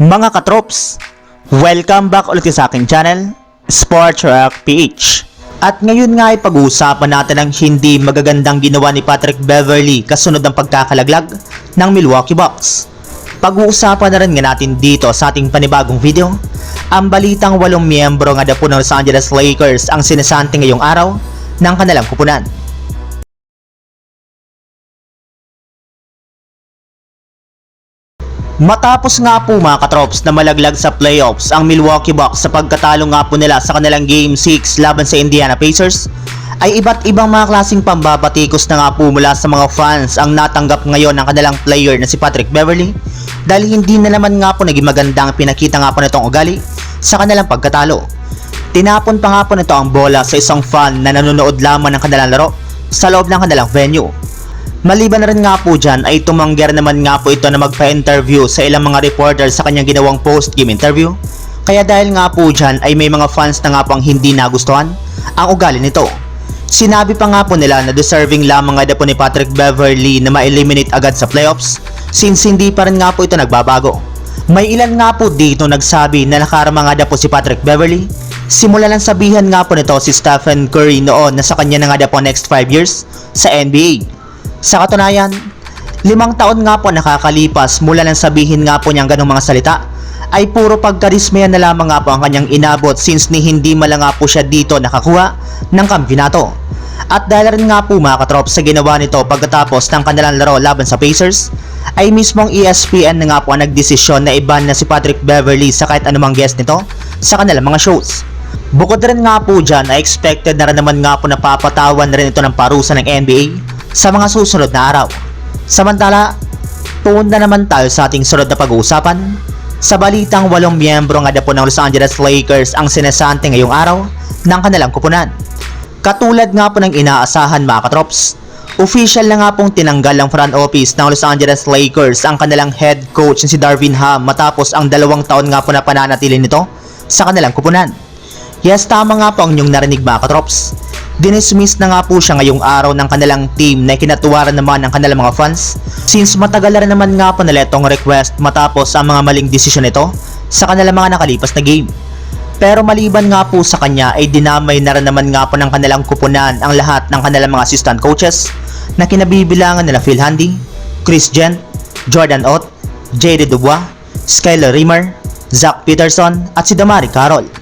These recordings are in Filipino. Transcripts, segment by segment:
Mga katrops, welcome back ulit sa aking channel, Sports Rock PH. At ngayon nga ay pag-uusapan natin ang hindi magagandang ginawa ni Patrick Beverly kasunod ng pagkakalaglag ng Milwaukee Bucks. Pag-uusapan na rin nga natin dito sa ating panibagong video, ang balitang walong miyembro nga dapo ng Los Angeles Lakers ang sinasante ngayong araw ng kanilang kupunan. Matapos nga po mga katrops na malaglag sa playoffs ang Milwaukee Bucks sa pagkatalo nga po nila sa kanilang Game 6 laban sa Indiana Pacers, ay iba't ibang mga klaseng pambabatikos na nga po mula sa mga fans ang natanggap ngayon ng kanilang player na si Patrick Beverly dahil hindi na naman nga po naging magandang pinakita nga po nitong ugali sa kanilang pagkatalo. Tinapon pa nga po nito ang bola sa isang fan na nanonood lamang ng kanilang laro sa loob ng kanilang venue. Maliban na rin nga po dyan ay tumangger naman nga po ito na magpa-interview sa ilang mga reporter sa kanyang ginawang post-game interview. Kaya dahil nga po dyan ay may mga fans na nga po ang hindi nagustuhan ang ugali nito. Sinabi pa nga po nila na deserving lamang nga po ni Patrick Beverly na ma-eliminate agad sa playoffs since hindi pa rin nga po ito nagbabago. May ilan nga po dito nagsabi na nakarama nga po si Patrick Beverly Simula lang sabihan nga po nito si Stephen Curry noon na sa kanya na nga po next 5 years sa NBA. Sa katunayan, limang taon nga po nakakalipas mula nang sabihin nga po niyang ganong mga salita, ay puro pagkarismayan na lamang nga po ang kanyang inabot since ni hindi mala nga po siya dito nakakuha ng kampinato. At dahil rin nga po mga katrop sa ginawa nito pagkatapos ng kanilang laro laban sa Pacers, ay mismong E ESPN na nga po ang nagdesisyon na iban na si Patrick Beverly sa kahit anumang guest nito sa kanilang mga shows. Bukod rin nga po dyan expected na rin naman nga po na papatawan na rin ito ng parusa ng NBA sa mga susunod na araw. Samantala, tuon na naman tayo sa ating sunod na pag-uusapan. Sa balitang walong miyembro nga po ng Los Angeles Lakers ang sinasante ngayong araw ng kanilang kupunan. Katulad nga po ng inaasahan mga katrops, official na nga pong tinanggal ang front office ng Los Angeles Lakers ang kanilang head coach si Darvin Ham matapos ang dalawang taon nga po na pananatili nito sa kanilang kupunan. Yes, tama nga po ang inyong narinig mga katrops. Dinismiss na nga po siya ngayong araw ng kanilang team na kinatuwaran naman ng kanilang mga fans since matagal na naman nga po nila itong request matapos ang mga maling desisyon nito sa kanilang mga nakalipas na game. Pero maliban nga po sa kanya ay dinamay na rin naman nga po ng kanilang kupunan ang lahat ng kanilang mga assistant coaches na kinabibilangan nila Phil Handy, Chris Gent, Jordan Ott, JD Dubois, Skyler Rimmer, Zach Peterson at si Damari Carroll.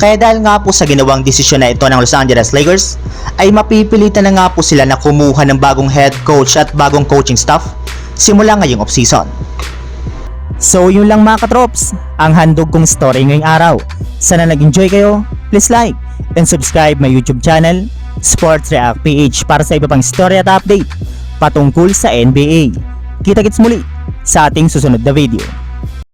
Kaya dahil nga po sa ginawang desisyon na ito ng Los Angeles Lakers, ay mapipilitan na nga po sila na kumuha ng bagong head coach at bagong coaching staff simula ngayong offseason. So yun lang mga katrops, ang handog kong story ngayong araw. Sana nag-enjoy kayo, please like and subscribe my YouTube channel, Sports React PH para sa iba pang story at update patungkol sa NBA. Kita-kits muli sa ating susunod na video.